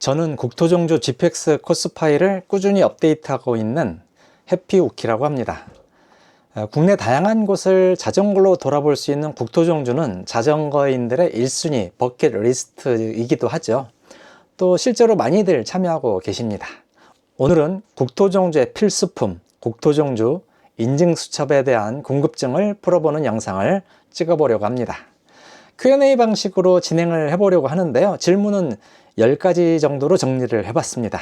저는 국토종주 GPX 코스 파일을 꾸준히 업데이트하고 있는 해피우키라고 합니다. 어, 국내 다양한 곳을 자전거로 돌아볼 수 있는 국토종주는 자전거인들의 1순위 버킷 리스트이기도 하죠. 또 실제로 많이들 참여하고 계십니다. 오늘은 국토종주의 필수품, 국토종주 인증수첩에 대한 궁금증을 풀어보는 영상을 찍어보려고 합니다. Q&A 방식으로 진행을 해보려고 하는데요. 질문은 10가지 정도로 정리를 해봤습니다.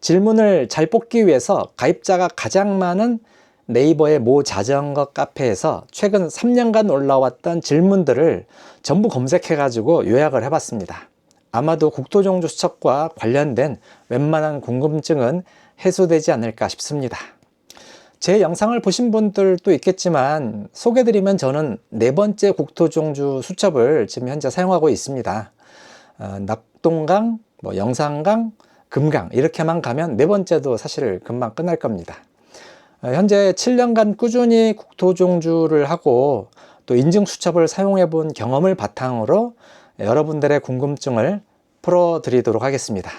질문을 잘 뽑기 위해서 가입자가 가장 많은 네이버의 모 자전거 카페에서 최근 3년간 올라왔던 질문들을 전부 검색해가지고 요약을 해봤습니다. 아마도 국토종주 수첩과 관련된 웬만한 궁금증은 해소되지 않을까 싶습니다. 제 영상을 보신 분들도 있겠지만 소개드리면 저는 네 번째 국토종주 수첩을 지금 현재 사용하고 있습니다. 어, 낙동강, 뭐 영산강, 금강 이렇게만 가면 네 번째도 사실 금방 끝날 겁니다. 어, 현재 7년간 꾸준히 국토종주를 하고 또 인증 수첩을 사용해 본 경험을 바탕으로 여러분들의 궁금증을 풀어 드리도록 하겠습니다.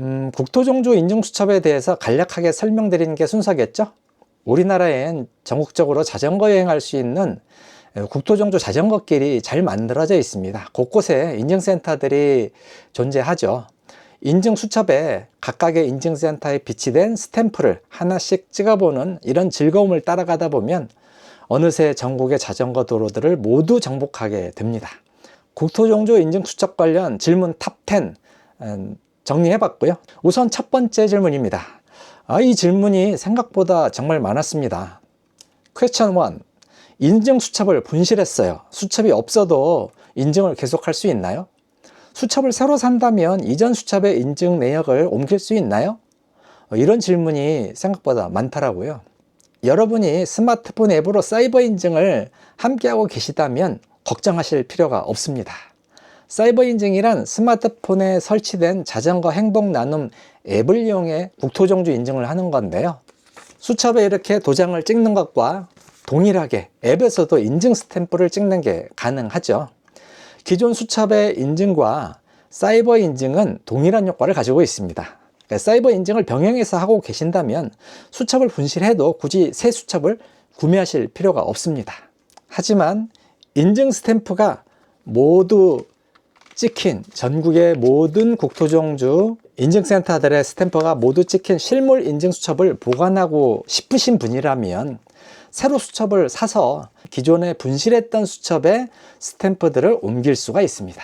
음, 국토종주 인증 수첩에 대해서 간략하게 설명드리는 게 순서겠죠? 우리나라엔 전국적으로 자전거 여행할 수 있는 국토종주 자전거길이 잘 만들어져 있습니다. 곳곳에 인증센터들이 존재하죠. 인증 수첩에 각각의 인증센터에 비치된 스탬프를 하나씩 찍어보는 이런 즐거움을 따라가다 보면 어느새 전국의 자전거 도로들을 모두 정복하게 됩니다. 국토종주 인증 수첩 관련 질문 탑10 음, 정리해봤고요. 우선 첫 번째 질문입니다. 아, 이 질문이 생각보다 정말 많았습니다. 퀘스천 1. 인증 수첩을 분실했어요. 수첩이 없어도 인증을 계속할 수 있나요? 수첩을 새로 산다면 이전 수첩의 인증 내역을 옮길 수 있나요? 어, 이런 질문이 생각보다 많더라고요. 여러분이 스마트폰 앱으로 사이버 인증을 함께하고 계시다면 걱정하실 필요가 없습니다. 사이버 인증이란 스마트폰에 설치된 자전거 행복 나눔 앱을 이용해 국토종주 인증을 하는 건데요. 수첩에 이렇게 도장을 찍는 것과 동일하게 앱에서도 인증 스탬프를 찍는 게 가능하죠. 기존 수첩의 인증과 사이버 인증은 동일한 효과를 가지고 있습니다. 그러니까 사이버 인증을 병행해서 하고 계신다면 수첩을 분실해도 굳이 새 수첩을 구매하실 필요가 없습니다. 하지만 인증 스탬프가 모두 찍힌 전국의 모든 국토종주 인증센터들의 스탬프가 모두 찍힌 실물 인증 수첩을 보관하고 싶으신 분이라면 새로 수첩을 사서 기존에 분실했던 수첩에 스탬프들을 옮길 수가 있습니다.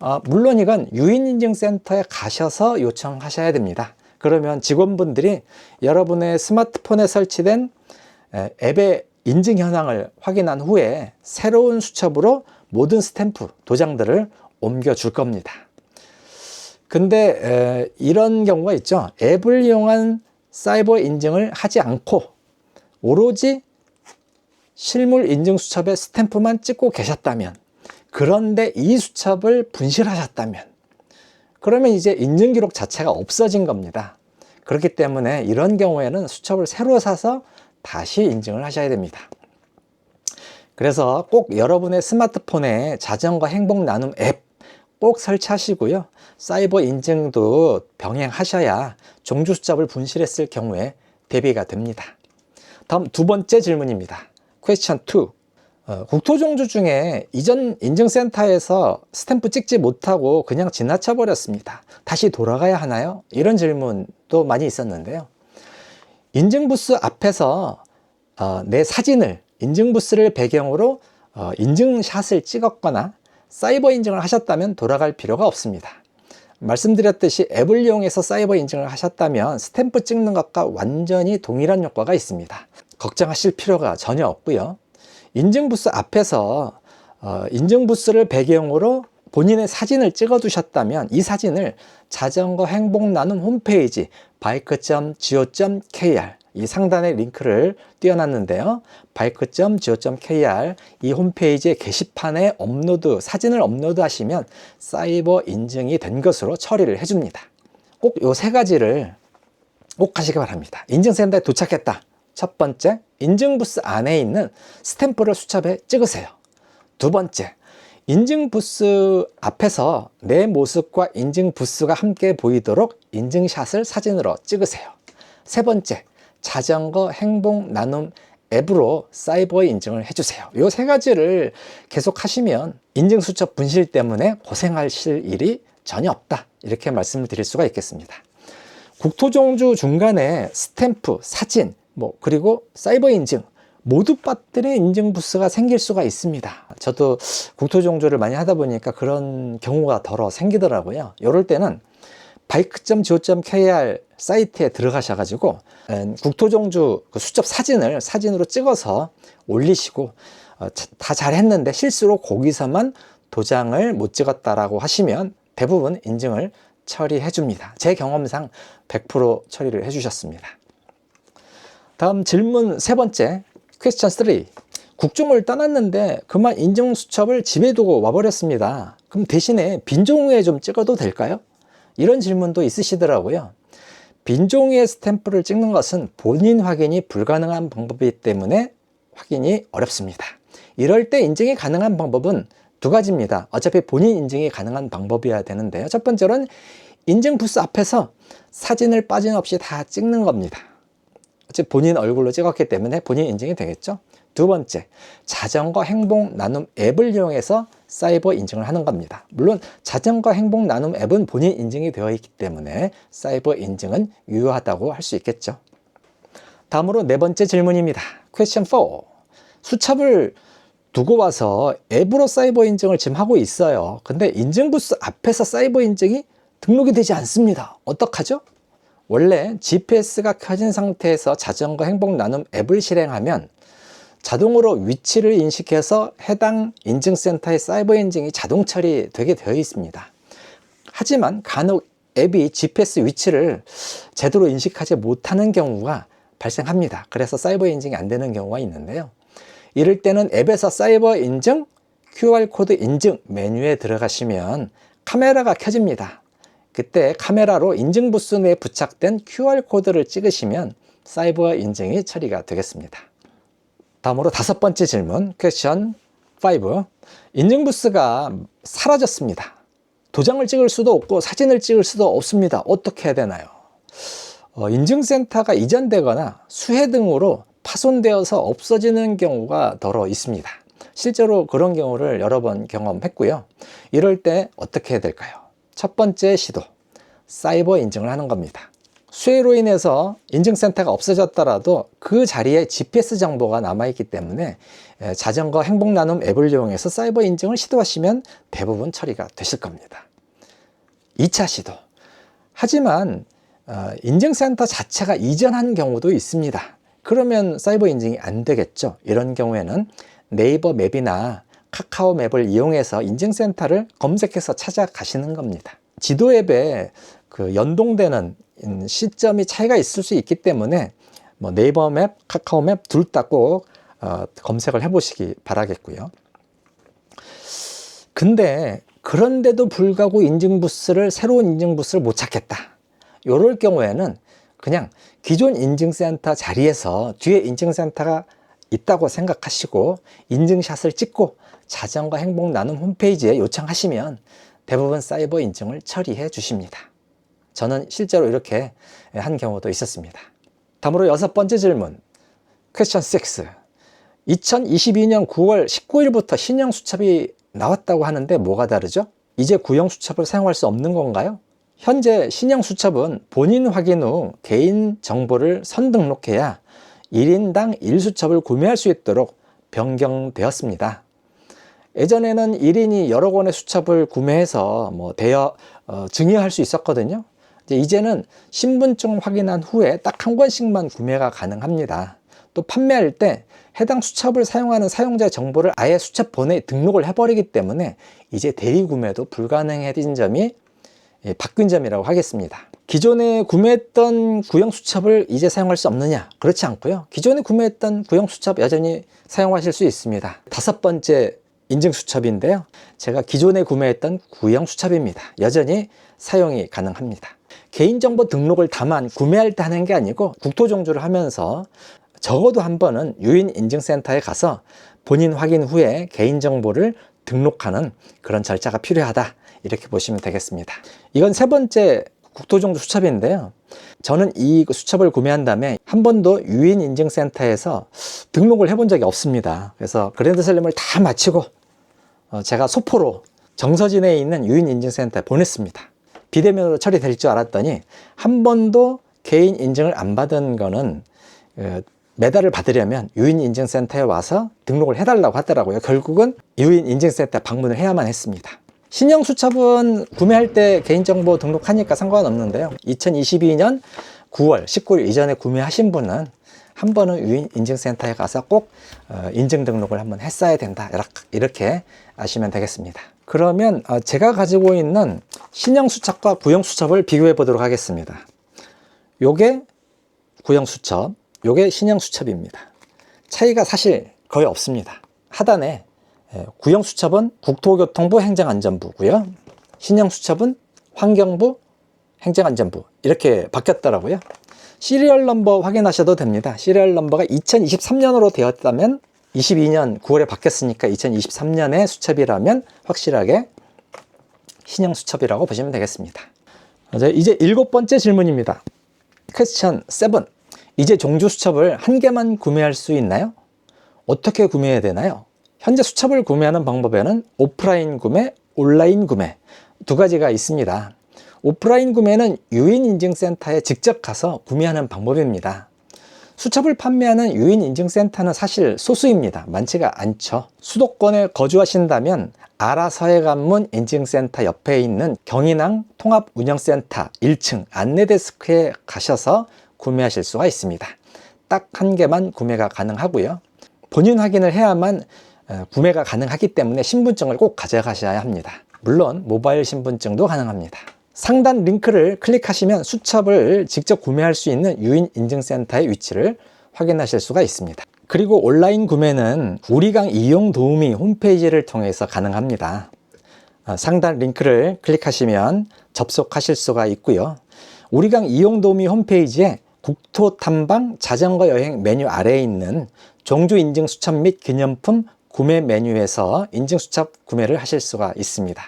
어, 물론 이건 유인인증센터에 가셔서 요청하셔야 됩니다. 그러면 직원분들이 여러분의 스마트폰에 설치된 앱의 인증 현황을 확인한 후에 새로운 수첩으로 모든 스탬프, 도장들을 옮겨줄 겁니다. 근데 에, 이런 경우가 있죠. 앱을 이용한 사이버 인증을 하지 않고 오로지 실물 인증 수첩에 스탬프만 찍고 계셨다면 그런데 이 수첩을 분실하셨다면 그러면 이제 인증 기록 자체가 없어진 겁니다. 그렇기 때문에 이런 경우에는 수첩을 새로 사서 다시 인증을 하셔야 됩니다. 그래서 꼭 여러분의 스마트폰에 자전거 행복 나눔 앱 꼭 설치하시고요. 사이버 인증도 병행하셔야 종주 수첩을 분실했을 경우에 대비가 됩니다. 다음 두 번째 질문입니다. 퀘스천 2. 어, 국토종주 중에 이전 인증센터에서 스탬프 찍지 못하고 그냥 지나쳐 버렸습니다. 다시 돌아가야 하나요? 이런 질문도 많이 있었는데요. 인증부스 앞에서 어, 내 사진을 인증부스를 배경으로 어, 인증샷을 찍었거나 사이버 인증을 하셨다면 돌아갈 필요가 없습니다. 말씀드렸듯이 앱을 이용해서 사이버 인증을 하셨다면 스탬프 찍는 것과 완전히 동일한 효과가 있습니다. 걱정하실 필요가 전혀 없고요. 인증 부스 앞에서 어, 인증 부스를 배경으로 본인의 사진을 찍어 두셨다면 이 사진을 자전거 행복 나눔 홈페이지 bike.go.kr 이 상단에 링크를 띄워놨는데요. bike.go.kr 이 홈페이지의 게시판에 업로드, 사진을 업로드 하시면 사이버 인증이 된 것으로 처리를 해줍니다. 꼭 요 세 가지를 꼭 하시기 바랍니다. 인증센터에 도착했다. 첫 번째, 인증부스 안에 있는 스탬프를 수첩에 찍으세요. 두 번째, 인증 부스 앞에서 내 모습과 인증 부스가 함께 보이도록 인증샷을 사진으로 찍으세요. 세 번째, 자전거 행복 나눔 앱으로 사이버 인증을 해주세요. 이세 가지를 계속 하시면 인증 수첩 분실 때문에 고생하실 일이 전혀 없다. 이렇게 말씀을 드릴 수가 있겠습니다. 국토종주 중간에 스탬프, 사진, 뭐 그리고 사이버 인증 모두 빠뜨린 인증 부스가 생길 수가 있습니다. 저도 국토종주를 많이 하다 보니까 그런 경우가 더러 생기더라고요. 이럴 때는 바이크.go.kr 사이트에 들어가셔가지고 음, 국토종주 그 수첩 사진을 사진으로 찍어서 올리시고 어, 다 잘했는데 실수로 거기서만 도장을 못 찍었다라고 하시면 대부분 인증을 처리해 줍니다. 제 경험상 100% 처리를 해 주셨습니다. 다음 질문 세 번째 퀘스천 3 국종을 떠났는데 그만 인증 수첩을 집에 두고 와버렸습니다. 그럼 대신에 빈종후에 좀 찍어도 될까요? 이런 질문도 있으시더라고요. 빈종이의 스탬프를 찍는 것은 본인 확인이 불가능한 방법이기 때문에 확인이 어렵습니다. 이럴 때 인증이 가능한 방법은 두 가지입니다. 어차피 본인 인증이 가능한 방법이어야 되는데요. 첫 번째로는 인증 부스 앞에서 사진을 빠짐없이 다 찍는 겁니다. 어차피 본인 얼굴로 찍었기 때문에 본인 인증이 되겠죠. 두 번째, 자전거 행복 나눔 앱을 이용해서 사이버 인증을 하는 겁니다. 물론 자전거 행복 나눔 앱은 본인 인증이 되어 있기 때문에 사이버 인증은 유효하다고 할 수 있겠죠. 다음으로 네 번째 질문입니다. 퀘스천 4. 수첩을 두고 와서 앱으로 사이버 인증을 지금 하고 있어요. 근데 인증 부스 앞에서 사이버 인증이 등록이 되지 않습니다. 어떡하죠? 원래 GPS가 켜진 상태에서 자전거 행복 나눔 앱을 실행하면 자동으로 위치를 인식해서 해당 인증센터의 사이버 인증이 자동 처리되게 되어 있습니다. 하지만 간혹 앱이 GPS 위치를 제대로 인식하지 못하는 경우가 발생합니다. 그래서 사이버 인증이 안 되는 경우가 있는데요. 이럴 때는 앱에서 사이버 인증, QR코드 인증 메뉴에 들어가시면 카메라가 켜집니다. 그때 카메라로 인증 부스 내에 부착된 QR코드를 찍으시면 사이버 인증이 처리가 되겠습니다. 다음으로 다섯 번째 질문, 퀘션 5. 인증 부스가 사라졌습니다. 도장을 찍을 수도 없고 사진을 찍을 수도 없습니다. 어떻게 해야 되나요? 어, 인증센터가 이전되거나 수해 등으로 파손되어서 없어지는 경우가 더러 있습니다. 실제로 그런 경우를 여러 번 경험했고요. 이럴 때 어떻게 해야 될까요? 첫 번째 시도, 사이버 인증을 하는 겁니다. 수해로 인해서 인증센터가 없어졌더라도 그 자리에 GPS 정보가 남아있기 때문에 자전거 행복 나눔 앱을 이용해서 사이버 인증을 시도하시면 대부분 처리가 되실 겁니다. 2차 시도. 하지만 어, 인증센터 자체가 이전한 경우도 있습니다. 그러면 사이버 인증이 안 되겠죠. 이런 경우에는 네이버 맵이나 카카오 맵을 이용해서 인증센터를 검색해서 찾아가시는 겁니다. 지도 앱에 그 연동되는 시점이 차이가 있을 수 있기 때문에 뭐 네이버 맵, 카카오 맵 둘 다 꼭 어, 검색을 해보시기 바라겠고요. 근데 그런데도 불구하고 인증 부스를 새로운 인증 부스를 못 찾겠다. 이럴 경우에는 그냥 기존 인증센터 자리에서 뒤에 인증센터가 있다고 생각하시고 인증샷을 찍고 자전거 행복 나눔 홈페이지에 요청하시면 대부분 사이버 인증을 처리해 주십니다. 저는 실제로 이렇게 한 경우도 있었습니다. 다음으로 여섯 번째 질문. 퀘스천 6. 2022년 9월 19일부터 신형 수첩이 나왔다고 하는데 뭐가 다르죠? 이제 구형 수첩을 사용할 수 없는 건가요? 현재 신형 수첩은 본인 확인 후 개인 정보를 선등록해야 1인당 1수첩을 구매할 수 있도록 변경되었습니다. 예전에는 1인이 여러 권의 수첩을 구매해서 뭐 대여 어, 증여할 수 있었거든요. 이제 는 신분증 확인한 후에 딱 한 권씩만 구매가 가능합니다. 또 판매할 때 해당 수첩을 사용하는 사용자 정보를 아예 수첩본에 등록을 해버리기 때문에 이제 대리 구매도 불가능해진 점이 예, 바뀐 점이라고 하겠습니다. 기존에 구매했던 구형 수첩을 이제 사용할 수 없느냐? 그렇지 않고요. 기존에 구매했던 구형 수첩 여전히 사용하실 수 있습니다. 다섯 번째 인증 수첩인데요. 제가 기존에 구매했던 구형 수첩입니다. 여전히 사용이 가능합니다. 개인정보 등록을 다만 구매할 때 하는 게 아니고 국토종주를 하면서 적어도 한 번은 유인인증센터에 가서 본인 확인 후에 개인정보를 등록하는 그런 절차가 필요하다. 이렇게 보시면 되겠습니다. 이건 세 번째 국토종주 수첩인데요. 저는 이 수첩을 구매한 다음에 한 번도 유인인증센터에서 등록을 해본 적이 없습니다. 그래서 그랜드 슬램을 다 마치고 어, 제가 소포로 정서진에 있는 유인인증센터에 보냈습니다. 비대면으로 처리될 줄 알았더니 한 번도 개인 인증을 안 받은 거는 어, 메달을 받으려면 유인 인증센터에 와서 등록을 해달라고 하더라고요. 결국은 유인 인증센터 방문을 해야만 했습니다. 신형 수첩은 구매할 때 개인정보 등록하니까 상관없는데요. 2022년 9월 19일 이전에 구매하신 분은 한 번은 유인 인증센터에 가서 꼭 어, 인증 등록을 한번 했어야 된다. 이렇게 아시면 되겠습니다. 그러면 어, 제가 가지고 있는 신형 수첩과 구형 수첩을 비교해 보도록 하겠습니다. 요게 구형 수첩, 요게 신형 수첩입니다. 차이가 사실 거의 없습니다. 하단에 예, 구형 수첩은 국토교통부 행정안전부고요. 신형 수첩은 환경부 행정안전부 이렇게 바뀌었더라고요. 시리얼 넘버 확인하셔도 됩니다. 시리얼 넘버가 2023년으로 되었다면 22년 9월에 바뀌었으니까 2023년의 수첩이라면 확실하게 신형 수첩이라고 보시면 되겠습니다. 이제 일곱 번째 질문입니다. 퀘스천 7. 이제 종주 수첩을 한 개만 구매할 수 있나요? 어떻게 구매해야 되나요? 현재 수첩을 구매하는 방법에는 오프라인 구매, 온라인 구매 두 가지가 있습니다. 오프라인 구매는 유인인증센터에 직접 가서 구매하는 방법입니다. 수첩을 판매하는 유인 인증센터는 사실 소수입니다. 많지가 않죠. 수도권에 거주하신다면 아라서해관문 인증센터 옆에 있는 경인항 통합운영센터 1층 안내데스크에 가셔서 구매하실 수가 있습니다. 딱 한 개만 구매가 가능하고요. 본인 확인을 해야만 구매가 가능하기 때문에 신분증을 꼭 가져가셔야 합니다. 물론 모바일 신분증도 가능합니다. 상단 링크를 클릭하시면 수첩을 직접 구매할 수 있는 유인 인증센터의 위치를 확인하실 수가 있습니다. 그리고 온라인 구매는 우리강 이용 도우미 홈페이지를 통해서 가능합니다. 어, 상단 링크를 클릭하시면 접속하실 수가 있고요. 우리강 이용 도우미 홈페이지에 국토 탐방 자전거 여행 메뉴 아래에 있는 종주 인증 수첩 및 기념품 구매 메뉴에서 인증 수첩 구매를 하실 수가 있습니다.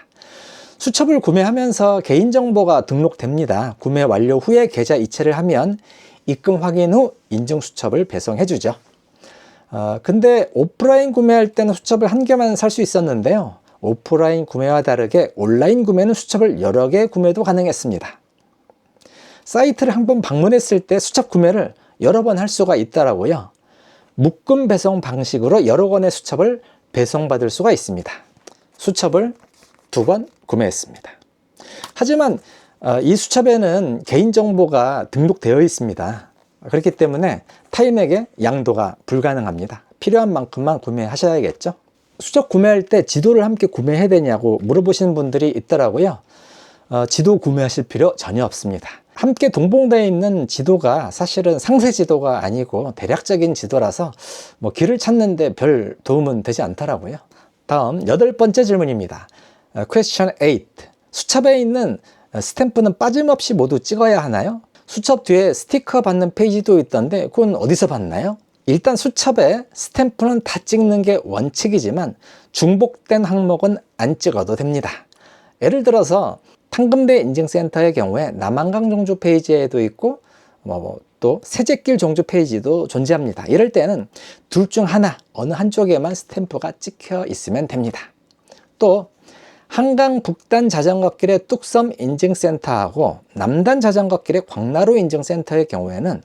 수첩을 구매하면서 개인정보가 등록됩니다. 구매 완료 후에 계좌 이체를 하면 입금 확인 후 인증 수첩을 배송해 주죠. 어, 근데 오프라인 구매할 때는 수첩을 한 개만 살 수 있었는데요. 오프라인 구매와 다르게 온라인 구매는 수첩을 여러 개 구매도 가능했습니다. 사이트를 한 번 방문했을 때 수첩 구매를 여러 번 할 수가 있더라고요. 묶음 배송 방식으로 여러 권의 수첩을 배송받을 수가 있습니다. 수첩을 두 번 구매했습니다. 하지만 어, 이 수첩에는 개인정보가 등록되어 있습니다. 그렇기 때문에 타인에게 양도가 불가능합니다. 필요한 만큼만 구매하셔야겠죠. 수첩 구매할 때 지도를 함께 구매해야 되냐고 물어보시는 분들이 있더라고요. 어, 지도 구매하실 필요 전혀 없습니다. 함께 동봉되어 있는 지도가 사실은 상세 지도가 아니고 대략적인 지도라서 뭐 길을 찾는데 별 도움은 되지 않더라고요. 다음 여덟 번째 질문입니다. 퀘스천 어, 8. 수첩에 있는 어, 스탬프는 빠짐없이 모두 찍어야 하나요? 수첩 뒤에 스티커 받는 페이지도 있던데 그건 어디서 받나요? 일단 수첩에 스탬프는 다 찍는 게 원칙이지만 중복된 항목은 안 찍어도 됩니다. 예를 들어서 탕금대 인증센터의 경우에 남한강 종주 페이지에도 있고 뭐 또 세제길 종주 페이지도 존재합니다. 이럴 때는 둘 중 하나 어느 한쪽에만 스탬프가 찍혀 있으면 됩니다. 또 한강 북단 자전거길의 뚝섬 인증센터하고 남단 자전거길의 광나루 인증센터의 경우에는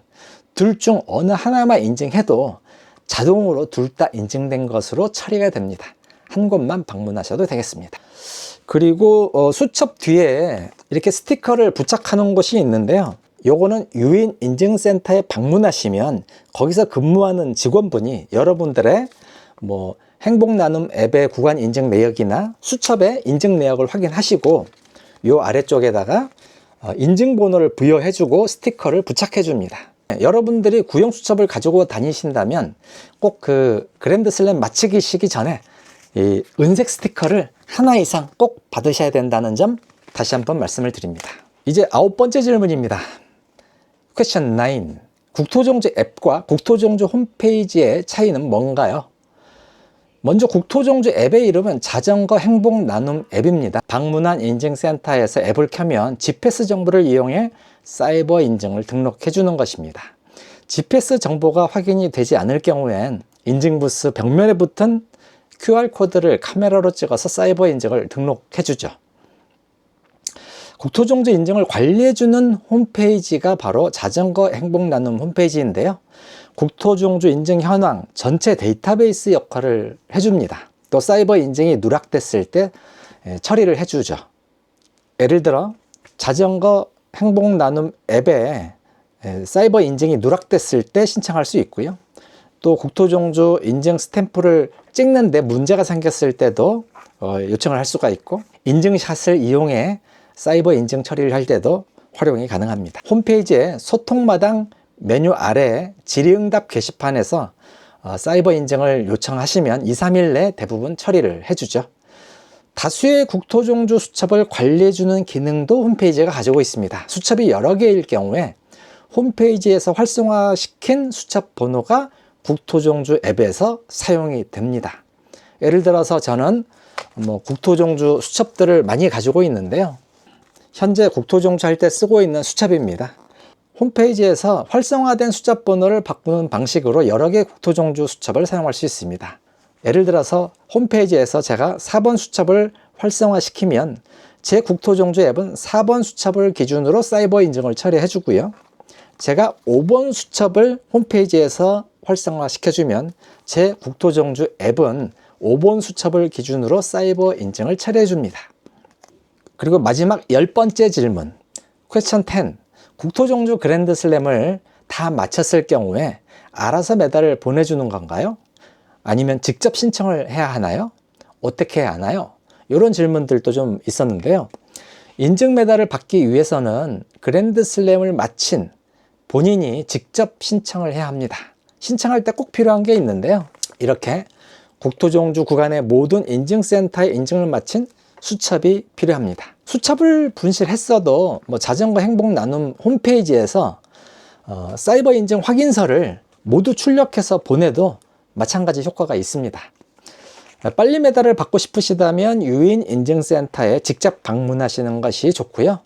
둘 중 어느 하나만 인증해도 자동으로 둘 다 인증된 것으로 처리가 됩니다. 한 곳만 방문하셔도 되겠습니다. 그리고 어, 수첩 뒤에 이렇게 스티커를 부착하는 곳이 있는데요. 요거는 유인 인증센터에 방문하시면 거기서 근무하는 직원분이 여러분들의 뭐 행복 나눔 앱의 구간 인증 내역이나 수첩의 인증 내역을 확인하시고 요 아래쪽에다가 어, 인증 번호를 부여해 주고 스티커를 부착해 줍니다. 여러분들이 구형 수첩을 가지고 다니신다면 꼭 그 그랜드 슬램 마치기 시기 전에 이 은색 스티커를 하나 이상 꼭 받으셔야 된다는 점 다시 한번 말씀을 드립니다. 이제 아홉 번째 질문입니다. 퀘션 9. 국토종주 앱과 국토종주 홈페이지의 차이는 뭔가요? 먼저 국토종주 앱의 이름은 자전거 행복 나눔 앱입니다. 방문한 인증센터에서 앱을 켜면 GPS 정보를 이용해 사이버 인증을 등록해 주는 것입니다. GPS 정보가 확인이 되지 않을 경우엔 인증 부스 벽면에 붙은 QR코드를 카메라로 찍어서 사이버 인증을 등록해 주죠. 국토종주 인증을 관리해주는 홈페이지가 바로 자전거 행복 나눔 홈페이지인데요. 국토종주 인증 현황 전체 데이터베이스 역할을 해줍니다. 또 사이버 인증이 누락됐을 때 예, 처리를 해주죠. 예를 들어 자전거 행복 나눔 앱에 예, 사이버 인증이 누락됐을 때 신청할 수 있고요. 또 국토종주 인증 스탬프를 찍는데 문제가 생겼을 때도 어, 요청을 할 수가 있고 인증샷을 이용해 사이버 인증 처리를 할 때도 활용이 가능합니다. 홈페이지에 소통마당 메뉴 아래 질의응답 게시판에서 어, 사이버 인증을 요청하시면 2, 3일 내 대부분 처리를 해주죠. 다수의 국토종주 수첩을 관리해주는 기능도 홈페이지가 가지고 있습니다. 수첩이 여러 개일 경우에 홈페이지에서 활성화시킨 수첩 번호가 국토종주 앱에서 사용이 됩니다. 예를 들어서 저는 뭐 국토종주 수첩들을 많이 가지고 있는데요. 현재 국토종주 할때 쓰고 있는 수첩입니다. 홈페이지에서 활성화된 수첩 번호를 바꾸는 방식으로 여러 개의 국토종주 수첩을 사용할 수 있습니다. 예를 들어서 홈페이지에서 제가 4번 수첩을 활성화시키면 제 국토종주 앱은 4번 수첩을 기준으로 사이버 인증을 처리해 주고요. 제가 5번 수첩을 홈페이지에서 활성화 시켜주면 제 국토종주 앱은 5번 수첩을 기준으로 사이버 인증을 처리해 줍니다. 그리고 마지막 열 번째 질문. 퀘스천 10. 국토종주 그랜드슬램을 다 마쳤을 경우에 알아서 메달을 보내주는 건가요? 아니면 직접 신청을 해야 하나요? 어떻게 해야 하나요? 이런 질문들도 좀 있었는데요. 인증 메달을 받기 위해서는 그랜드 슬램을 마친 본인이 직접 신청을 해야 합니다. 신청할 때 꼭 필요한 게 있는데요. 이렇게 국토종주 구간의 모든 인증센터의 인증을 마친 수첩이 필요합니다. 수첩을 분실했어도 뭐 자전거 행복 나눔 홈페이지에서 어, 사이버 인증 확인서를 모두 출력해서 보내도 마찬가지 효과가 있습니다. 빨리 메달을 받고 싶으시다면 유인 인증센터에 직접 방문하시는 것이 좋고요.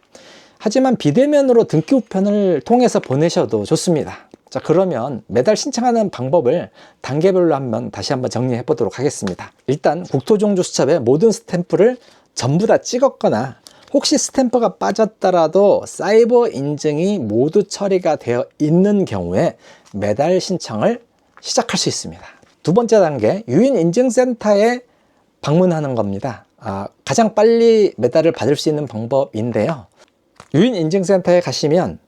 하지만 비대면으로 등기 우편을 통해서 보내셔도 좋습니다. 자, 그러면 메달 신청하는 방법을 단계별로 한번 다시 한번 정리해 보도록 하겠습니다. 일단 국토종주 수첩에 모든 스탬프를 전부 다 찍었거나 혹시 스탬프가 빠졌더라도 사이버 인증이 모두 처리가 되어 있는 경우에 메달 신청을 시작할 수 있습니다. 두 번째 단계, 유인 인증센터에 방문하는 겁니다. 아, 가장 빨리 메달을 받을 수 있는 방법인데요. 유인 인증센터에 가시면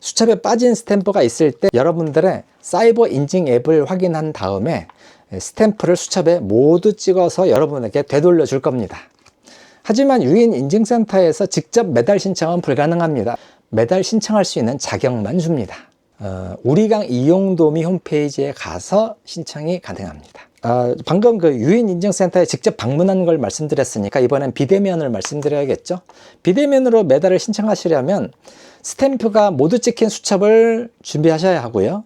수첩에 빠진 스탬프가 있을 때 여러분들의 사이버 인증 앱을 확인한 다음에 스탬프를 수첩에 모두 찍어서 여러분에게 되돌려 줄 겁니다. 하지만 유인 인증센터에서 직접 메달 신청은 불가능합니다. 메달 신청할 수 있는 자격만 줍니다. 어, 우리강 이용도미 홈페이지에 가서 신청이 가능합니다. 어, 방금 그 유인 인증센터에 직접 방문한 걸 말씀드렸으니까 이번엔 비대면을 말씀드려야겠죠. 비대면으로 메달을 신청하시려면 스탬프가 모두 찍힌 수첩을 준비하셔야 하고요.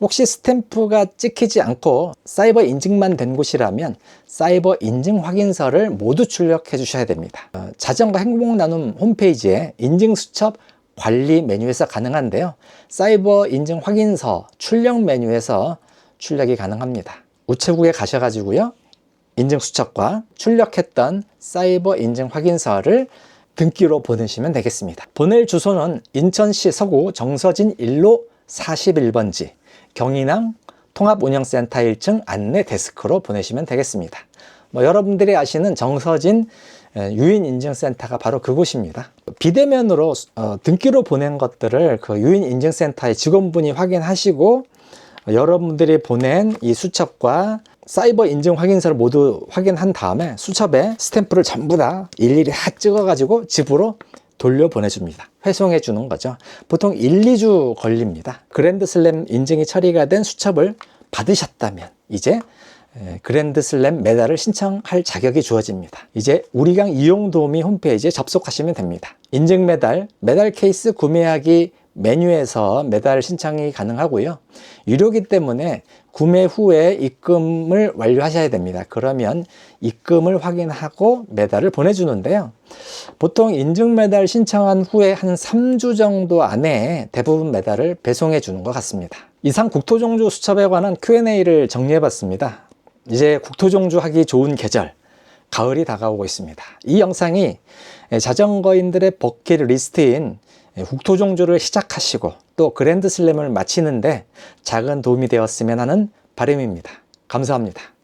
혹시 스탬프가 찍히지 않고 사이버 인증만 된 곳이라면 사이버 인증 확인서를 모두 출력해 주셔야 됩니다. 어, 자전거 행복 나눔 홈페이지에 인증 수첩 관리 메뉴에서 가능한데요. 사이버 인증 확인서 출력 메뉴에서 출력이 가능합니다. 우체국에 가셔가지고요. 인증 수첩과 출력했던 사이버 인증 확인서를 등기로 보내시면 되겠습니다. 보낼 주소는 인천시 서구 정서진 1로 41번지 경인항 통합운영센터 1층 안내 데스크로 보내시면 되겠습니다. 뭐 여러분들이 아시는 정서진 유인인증센터가 바로 그곳입니다. 비대면으로 어, 등기로 보낸 것들을 그 유인인증센터의 직원분이 확인하시고 여러분들이 보낸 이 수첩과 사이버 인증 확인서를 모두 확인한 다음에 수첩에 스탬프를 전부 다 일일이 다 찍어가지고 집으로 돌려 보내줍니다. 회송해 주는 거죠. 보통 1, 2주 걸립니다. 그랜드슬램 인증이 처리가 된 수첩을 받으셨다면 이제 그랜드슬램 메달을 신청할 자격이 주어집니다. 이제 우리강 이용도우미 홈페이지에 접속하시면 됩니다. 인증 메달, 메달 케이스 구매하기 메뉴에서 매달 신청이 가능하고요. 유료기 때문에 구매 후에 입금을 완료하셔야 됩니다. 그러면 입금을 확인하고 매달을 보내주는데요. 보통 인증 매달 신청한 후에 한 3주 정도 안에 대부분 매달을 배송해 주는 것 같습니다. 이상 국토종주 수첩에 관한 Q&A를 정리해 봤습니다. 이제 국토종주 하기 좋은 계절, 가을이 다가오고 있습니다. 이 영상이 자전거인들의 버킷 리스트인 국토종주를 시작하시고 또 그랜드 슬램을 마치는데 작은 도움이 되었으면 하는 바람입니다. 감사합니다.